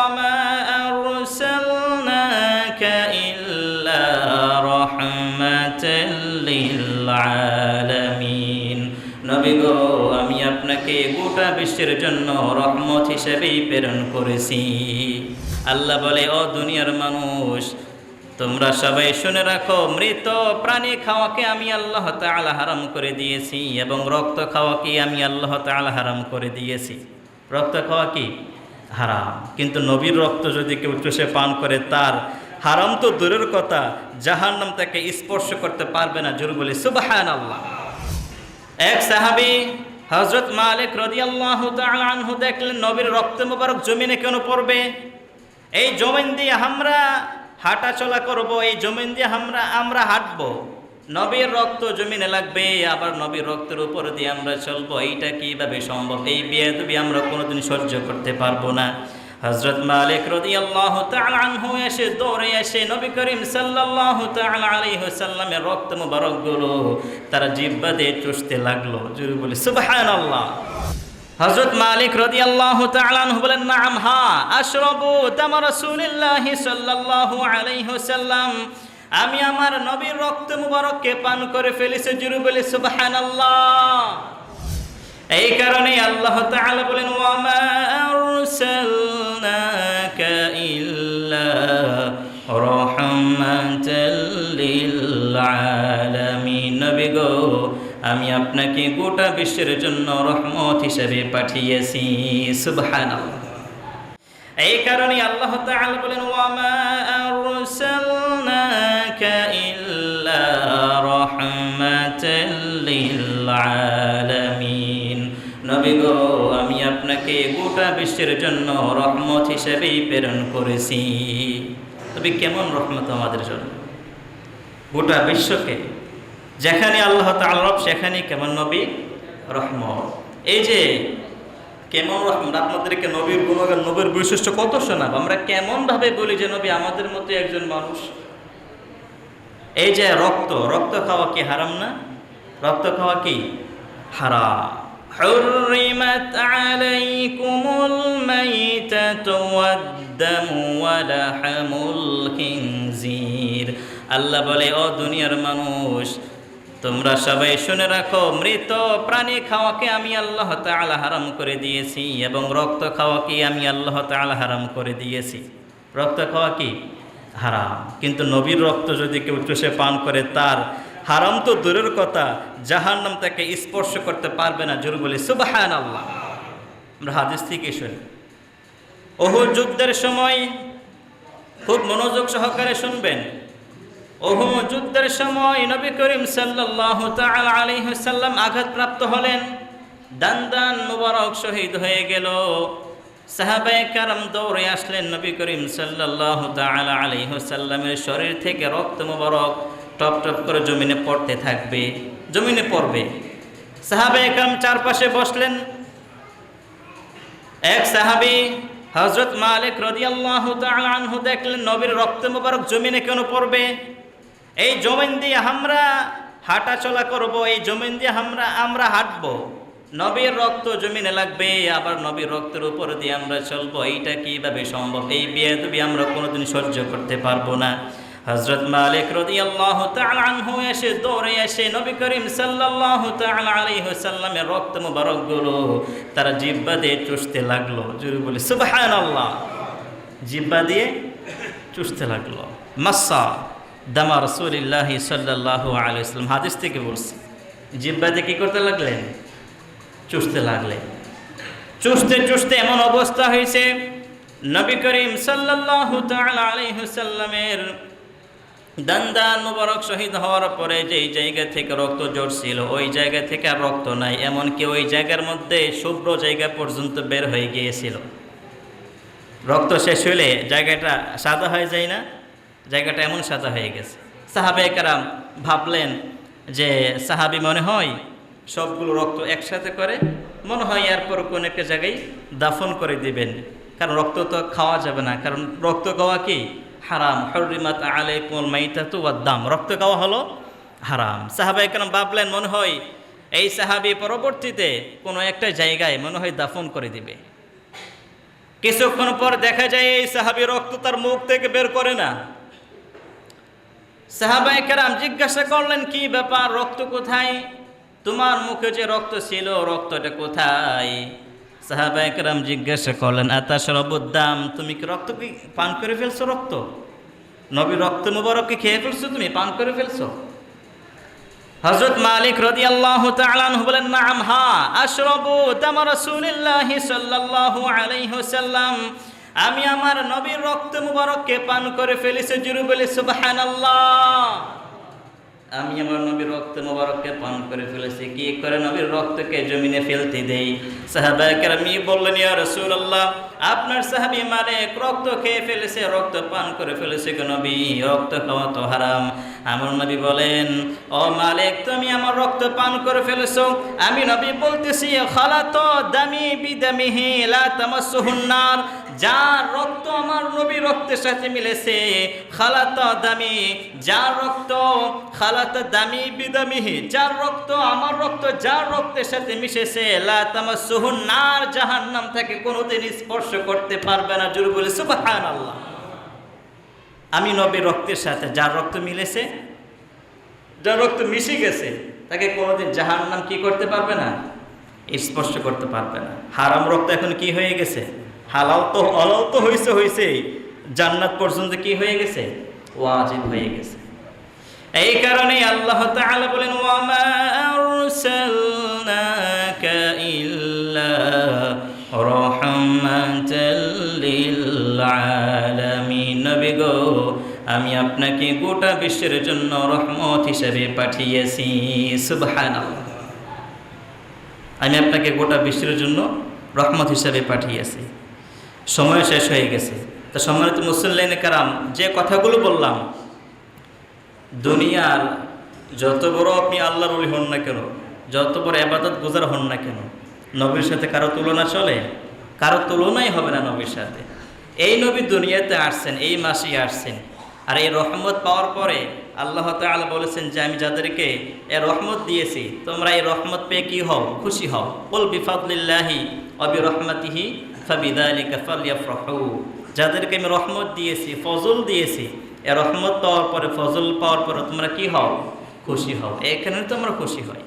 وما أرسلناك إلا رحمة للعالمين নবী গো আমি আপনাকে গোটা বিশ্বের জন্য রহমত হিসেবেই প্রেরণ করেছি আল্লাহ বলে ও দুনিয়ার মানুষ তোমরা সবাই শুনে রাখো মৃত প্রাণী খাওয়াকে আমি আল্লাহ তাআলা হারাম করে দিয়েছি এবং রক্ত খাওয়াকে আমি আল্লাহ তাআলা হারাম করে দিয়েছি রক্ত খাওয়া কি হারাম। কিন্তু নবীর রক্ত যদি কেউ চষে পান করে, তার হারাম তো দূরের কথা। জাহান্নাম তাকে স্পর্শ করতে পারবে না, জোর বলি সুবাহান আল্লাহ এক সাহাবি হজরত মালিক রদিয়াল্লাহু আনহু দেখলেন, নবীর রক্ত মোবারক জমিনে কেন পড়বে? এই জমিন দিয়ে আমরা হাঁটা চলা করব, এই জমিন দিয়ে আমরা আমরা হাঁটবো। নবীর রক্ত জমিনে লাগবে, আবার নবীর রক্তের উপর দিয়ে আমরা চলবো। এইটা কীভাবে সম্ভব? এই বিয়ে তুমি আমরা কোনোদিন সহ্য করতে পারব না। হজরত মালিক রদি আল্লাহ আনহু এসে দৌড়ে এসে নবী করিম সাল্লাহ আলাইহি সাল্লামের রক্ত মুবারকগুলো তারা জিব্বা দিয়ে চুষতে লাগল। জুরু বলে, সুবহানাল্লাহ। হজরত মালিক রদি আল্লাহ তালানহু বলেন, নাম হা, আশরবু দাম রাসূলিল্লাহ সাল্লাল্লাহু আলাইহি সাল্লাম আমি আমার নবীর রক্ত মুবারককে পান করে ফেলেছি, জুরু বলে সুবহানাল্লাহ। এই কারণে আল্লাহ তাআলা বলেন ওয়া মা আরসালনাকা ইল্লা রাহমাতাল লিল নবী গো, আমি আপনাকে গোটা বিশ্বের জন্য রহমত হিসেবে পাঠিয়েছি, সুবহানাল্লাহ। এই কারণে আল্লাহ তাআলা বলেন ওয়া মা রাহমাতাল লিল আলামিন নবী গো, আমি আপনাকে গোটা বিশ্বের জন্য রহমত হিসেবেই প্রেরণ করেছি। তবে কেমন রহমত আমাদের জন্য? গোটা বিশ্বকে, যেখানে আল্লাহ তাআলা রব, সেখানে কেমন নবী? রহমত। এই যে কেমন রহমত, আপনাদেরকে নবীর গুণগান, নবীর বৈশিষ্ট্য কত শোনাব? আমরা কেমন ভাবে বলি যে, নবী আমাদের মতো একজন মানুষ? এই যে রক্ত রক্ত খাওয়া কি হারাম না রক্ত খাওয়া কি হারাম حرمت عليكم الميتة والدم ولحم الخنزير আল্লাহ বলে ও দুনিয়ার মানুষ তোমরা সবাই শুনে রাখো মৃত প্রাণী খাওয়াকে আমি আল্লাহ তাআলা হারাম করে দিয়েছি এবং রক্ত খাওয়াকে আমি আল্লাহ তাআলা হারাম করে দিয়েছি রক্ত খাওয়া কি হারাম। কিন্তু নবীর রক্ত যদি কেউ চষে পান করে, তার হারাম তো দূরের কথা জাহার নাম তাকে স্পর্শ করতে পারবে না। জোর বলি সুবাহান আল্লাহ আমরা হাদিস থেকে শুনি। ওহু যুদ্ধের সময় খুব মনোযোগ সহকারে শুনবেন। ওহু যুদ্ধের সময় নবী করিম সাল্লাল্লাহু তাআলা আলাইহি সাল্লাম আঘাতপ্রাপ্ত হলেন। দান দান মুবারক শহীদ হয়ে গেল। সাহাবায়ে কারাম দৌড়ে আসলেন নবী করিম সাল্লাল্লাহু তাআলা আলাইহি সাল্লামের শরীর থেকে রক্ত মুবারক টপ টপ করে জমিনে পড়তে থাকবে, জমিনে পড়বে। সাহাবায়ে কারাম চারপাশে বসলেন। এক সাহাবী হজরত মালিক রদিয়াল্লাহু আনহু দেখলেন, নবীর রক্ত মুবারক জমিনে কেন পড়বে? এই জমিন দিয়ে আমরা হাঁটা চলা করব, এই জমিন দিয়ে আমরা আমরা হাঁটবো। নবীর রক্ত জমিনে লাগবে, আবার নবীর রক্তের উপর দিয়ে আমরা চলবো। এইটা কীভাবে সম্ভব? এই বিয়ে তুমি আমরা কোনোদিন সহ্য করতে পারব না। হজরত মালিক রদি আল্লাহ আনহু এসে দৌড়ে এসে নবী করিম তাআলা আলাইহি সাল্লামের রক্ত মুবারকগুলো তারা জিব্বা দিয়ে চুষতে লাগল। জুরি বলি, সুবহানাল্লাহ! জিব্বা দিয়ে চুষতে লাগল। মাসা দামা রসুলিল্লাহ সাল্লাহ আলাইসলাম হাদিস থেকে বলছি জিব্বাতে কি করতে লাগলেন? চুষতে লাগলেন চুষতে চুষতে এমন অবস্থা হয়েছে, নবী করিম সাল্লাহ আলাইসাল্লামের দান্দান মুবারক শহীদ হওয়ার পরে যেই জায়গা থেকে রক্ত জড়ছিল ওই জায়গা থেকে আর রক্ত নাই, এমনকি ওই জায়গার মধ্যে শুভ্র জায়গা পর্যন্ত বের হয়ে গিয়েছিল। রক্ত শেষ হলে জায়গাটা সাদা হয়ে যায় না? জায়গাটা এমন সাদা হয়ে গেছে। সাহাবে কারাম ভাবলেন যে সাহাবি মনে হয় সবগুলো রক্ত একসাথে করে, মনে হয় এরপর কোন একটা জায়গায় দাফন করে দিবেন। কারণ রক্ত তো খাওয়া যাবে না। কারণ রক্ত খাওয়া কি? হারাম। হরিমাত আলাইকুল মাইতাতু দাম। রক্ত খাওয়া হলো হারাম। সাহাবাই কারাম ভাবলেন, মনে হয় এই সাহাবি পরবর্তীতে কোনো একটা জায়গায় মনে হয় দাফন করে দিবে। কিছুক্ষণ পর দেখা যায় এই সাহাবি রক্ত তার মুখ থেকে বের করে না। সাহাবাই কেরাম জিজ্ঞাসা করলেন, কি ব্যাপার? রক্ত কোথায়? তোমার মুখে যে রক্ত ছিল, রক্তটা কোথায়? সাহাবাই কেরাম জিজ্ঞাসা করলেন আতাশ রবুদ্দাম তুমি কি রক্ত কি পান করে ফেলছো রক্ত? নবী রক্ত মুবারককে খেয়ে ফেলছো তুমি, পান করে ফেলছো? হজরত মালিক রদি আল্লাহ বলেন, নাম, হা, আশরবু দাম রাসূলিল্লাহ সাল্লাল্লাহু আলাইহি ওয়াসাল্লাম, আমি আমার নবীর রক্ত মুবারককে পান করে ফেলেছি জুরু বলে সুবহানাল্লাহ। আমি আমার নবীর রক্ত মোবারককে পান করে ফেলেছি। কি করে নবীর রক্তকে জমিনে ফেলতে দেই? আমি বললেন, ইয়া রাসূলুল্লাহ, আপনার সাহাবী মালিক রক্ত খেয়ে ফেলেছে, রক্ত পান করে ফেলেছে গো নবী, রক্ত খাওয়া তো হারাম। আমার নবী বলেন, ও মালিক, তুমি আমার রক্ত পান করে ফেলেছো। আমি নবী বলতেছি, খালাত দামি বিদামিহি লা তামাসসুহুন নার। যার রক্ত আমার নবী রক্তের সাথে মিলেছে, খালাত দামি। যার রক্ত, খালাত দামি বিদামিহি যার রক্ত, আমার রক্ত, যার রক্তের সাথে মিশেছে, লা তামাসসুহুন নার, জাহান্নাম থেকে কোনোদিন স্পর্শ করতে পারবে না। জোর বলে, সুবহানাল্লাহ। আমি নবীর রক্তের সাথে যার রক্ত মিলেছে, যার রক্ত মিশে গেছে, তাকে কোনোদিন জাহান্নাম কি করতে পারবে না? স্পর্শ করতে পারবে না। হারাম রক্ত এখন কি হয়ে গেছে? হালাল তো, অলাল তো হয়েছে হয়েছে জান্নাত পর্যন্ত কি হয়ে গেছে? ওয়াজিব হয়ে গেছে। এই কারণে আল্লাহ তাআলা বলেন, ওয়ামা আরসালনাকা ইল্লা রাহমাতাল লিল আলামিন নবী গো, আমি আপনাকে গোটা বিশ্বের জন্য রহমত হিসেবে পাঠিয়েছি। সুবহানাল্লাহ। আমি আপনাকে গোটা বিশ্বের জন্য রহমত হিসেবে পাঠিয়েছি। সময় শেষ হয়ে গেছে। তা সম্মানিত মুসল্লিন কারাম, যে কথাগুলো বললাম, দুনিয়ার যত বড় আপনি আল্লাহর ওলি হন না কেন, যত বড় আবাদত গুজার হন না কেন, নবীর সাথে কারও তুলনা চলে? কারও তুলনাই হবে না নবীর সাথে। এই নবী দুনিয়াতে আসছেন, এই মাসেই আসছেন। আর এই রহমত পাওয়ার পরে আল্লাহ তাআলা বলেছেন যে, আমি যাদেরকে এ রহমত দিয়েছি, তোমরা এই রহমত পেয়ে কি হও? খুশি হও। বল বিফাদলিল্লাহি অবি রহমতিহি ফাবিদালিকা ফালিয়াফরাহু। যাদেরকে আমি রহমত দিয়েছি, ফজল দিয়েছি, এ রহমত পাওয়ার পরে, ফজল পাওয়ার পরে তোমরা কি হও? খুশি হও। এখানে তোমরা খুশি হয়